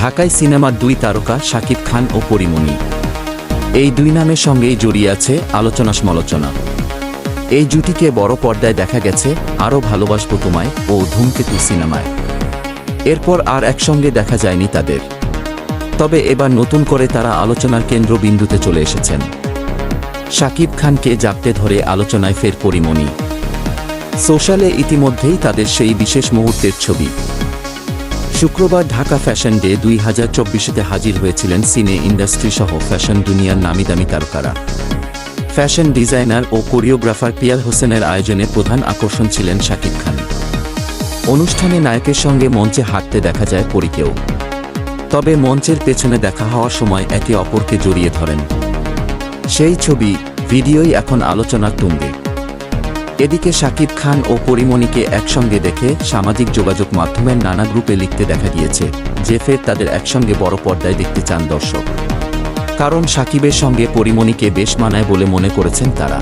ঢাকায় সিনেমার দুই তারকা শাকিব খান ও পরিমণি। এই দুই নামের সঙ্গেই জড়িয়ে আছে আলোচনা সমালোচনা। এই জুটিকে বড় পর্দায় দেখা গেছে আরও ভালোবাসবো তোমায় ও ধূমকেতু সিনেমায়। এরপর আর একসঙ্গে দেখা যায়নি তাদের। তবে এবার নতুন করে তারা আলোচনার কেন্দ্রবিন্দুতে চলে এসেছেন। শাকিব খানকে জাপতে ধরে আলোচনায় ফের পরিমণি। সোশ্যালে ইতিমধ্যেই তাদের সেই বিশেষ মুহূর্তের ছবি। শুক্রবার ঢাকা ফ্যাশন ডে দুই হাজার চব্বিশেতে হাজির হয়েছিলেন সিনে ইন্ডাস্ট্রি সহ ফ্যাশন দুনিয়ার নামি দামি তারকারা। ফ্যাশন ডিজাইনার ও কোরিওগ্রাফার পিয়াল হোসেনের আয়োজনে প্রধান আকর্ষণ ছিলেন শাকিব খান। অনুষ্ঠানে নায়কের সঙ্গে মঞ্চে হাঁটতে দেখা যায় পরীকেও। তবে মঞ্চের পেছনে দেখা হওয়ার সময় একে অপরকে জড়িয়ে ধরেন। সেই ছবি, ভিডিওই এখন আলোচনার তুঙ্গে। এদিকে শাকিব খান ও পরিমণিকে একসঙ্গে দেখে সামাজিক যোগাযোগ মাধ্যমের নানা গ্রুপে লিখতে দেখা গিয়েছে যে ফের তাদের একসঙ্গে বড় পর্দায় দেখতে চান দর্শক। কারণ সাকিবের সঙ্গে পরিমণিকে বেশ মানায় বলে মনে করেছেন তারা।